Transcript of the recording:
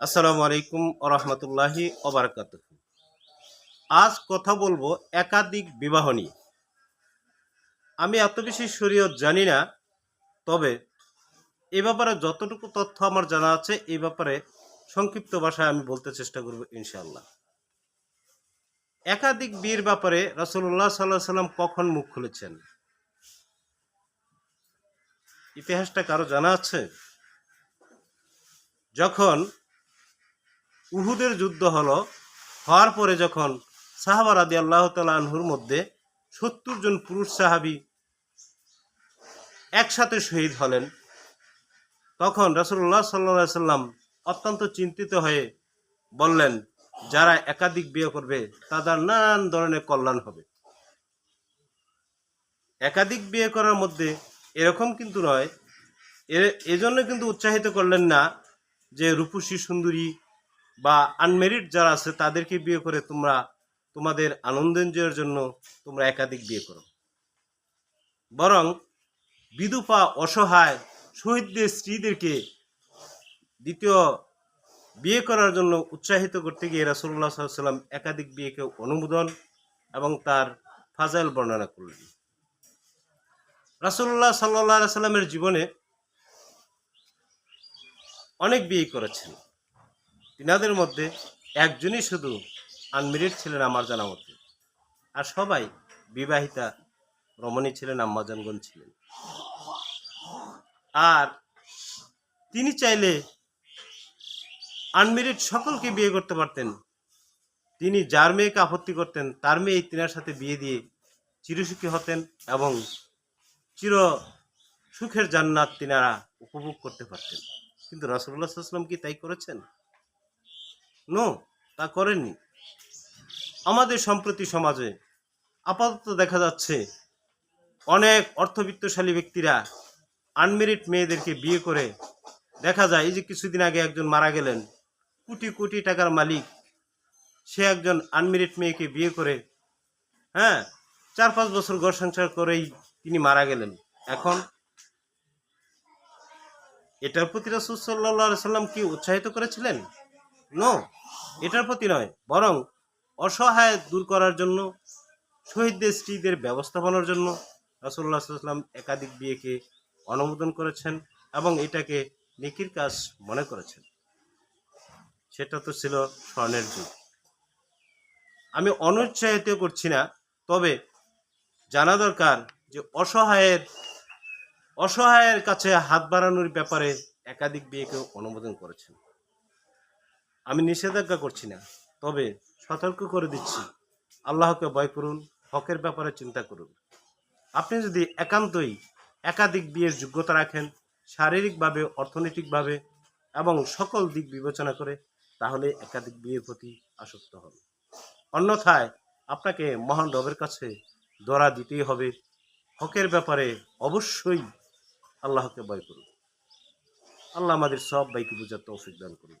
আসসালামু আলাইকুম রহমতুল্লাহি ওবরাকাত আজ কথা বলব একাধিক বিবাহ নিয়ে। আমি এত বেশি শরীয়ত জানি না, তবে এ ব্যাপারে যতটুকু তথ্য আমার জানা আছে এই ব্যাপারে সংক্ষিপ্ত ভাষায় আমি বলতে চেষ্টা করব ইনশাআল্লাহ। একাধিক বিয়ের ব্যাপারে রাসূলুল্লাহ সাল্লাহ সাল্লাম কখন মুখ খুলেছেন? ইতিহাসটা কারও জানা আছে? যখন উহুদের যুদ্ধ হলো, হওয়ার পরে যখন সাহাবা রাদি আল্লাহ আনহুর মধ্যে সত্তর জন পুরুষ সাহাবি একসাথে শহীদ হলেন, তখন রাসুল্লাহ সাল্লা সাল্লাম অত্যন্ত চিন্তিত হয়ে বললেন, যারা একাধিক বিয়ে করবে, তাদের নানান ধরনের কল্যাণ হবে। একাধিক বিয়ে করার মধ্যে এরকম কিন্তু নয়। এজন্য কিন্তু উৎসাহিত করলেন না যে রূপসী সুন্দরী বা আনমেরিড যারা আছে, তাদেরকে বিয়ে করে তোমরা, তোমাদের আনন্দ এনজয়ের জন্য তোমরা একাধিক বিয়ে করো। বরং বিধুপা অসহায়, শহীদদের স্ত্রীদেরকে দ্বিতীয় বিয়ে করার জন্য উৎসাহিত করতে গিয়ে রাসুল্লাহ সাল্লাম একাধিক বিয়েকে অনুমোদন এবং তার ফাজাইল বর্ণনা করলেন। রাসুল্লাহ সাল্লাহ সাল্লামের জীবনে অনেক বিয়ে করেছেন। তিনাদের মধ্যে একজনই শুধু আনমেরিড ছিলেন আমার জানা মতে আর সবাই বিবাহিতা রমণী ছিলেন আম্মাজানগণ ছিলেন। আর তিনি চাইলে আনমেরিড সকলকে বিয়ে করতে পারতেন। তিনি যার মেয়েকে আপত্তি করতেন, তার মেয়ে তিনার সাথে বিয়ে দিয়ে চিরসুখী হতেন এবং চির সুখের জান্নাত তিনারা উপভোগ করতে পারতেন। কিন্তু রাসুল্লাহ সাল্লাম কি তাই করেছেন? নো, তা করেননি। আমাদের সম্প্রতি সমাজে আপাতত দেখা যাচ্ছে অনেক অর্থবিত্তশালী ব্যক্তিরা আনমেরিড মেয়েদেরকে বিয়ে করে। দেখা যায়, এই যে কিছুদিন আগে একজন মারা গেলেন, কোটি কোটি টাকার মালিক, সে একজন আনমেরিড মেয়েকে বিয়ে করে হ্যাঁ চার পাঁচ বছর ঘর সংসার করেই তিনি মারা গেলেন। এখন এটার প্রতি রাসুল সাল্লাহ সাল্লাম কি উৎসাহিত করেছিলেন? নো এটার প্রতি নয়, বরং অসহায় দূর করার জন্য, শহীদদের স্ত্রীদের ব্যবস্থাপনার জন্য রাসুল্লাহ সাল্লাম একাধিক বিয়েকে অনুমোদন করেছেন এবং এটাকে নেকির কাজ মনে করেছেন। সেটা তো ছিল স্বর্ণের যুগ। আমি অনুৎসাহিত করছি না, তবে জানা দরকার যে অসহায়ের অসহায়ের কাছে হাত বাড়ানোর ব্যাপারে একাধিক বিয়েকে অনুমোদন করেছেন। আমি নিষেধাজ্ঞা করছি না, তবে সতর্ক করে দিচ্ছি। আল্লাহকে ভয় করুন, হকের ব্যাপারে চিন্তা করুন। আপনি যদি একান্তই একাধিক বিয়ের যোগ্যতা রাখেন, শারীরিকভাবে, অর্থনৈতিকভাবে এবং সকল দিক বিবেচনা করে, তাহলে একাধিক বিয়ের প্রতি আসক্ত হন। অন্যথায় আপনাকে মহান রবের কাছে দরা দিতেই হবে। হকের ব্যাপারে অবশ্যই আল্লাহকে ভয় করুন। আল্লাহ আমাদের সব বাইকে বুঝার তৌফিক দান করুন।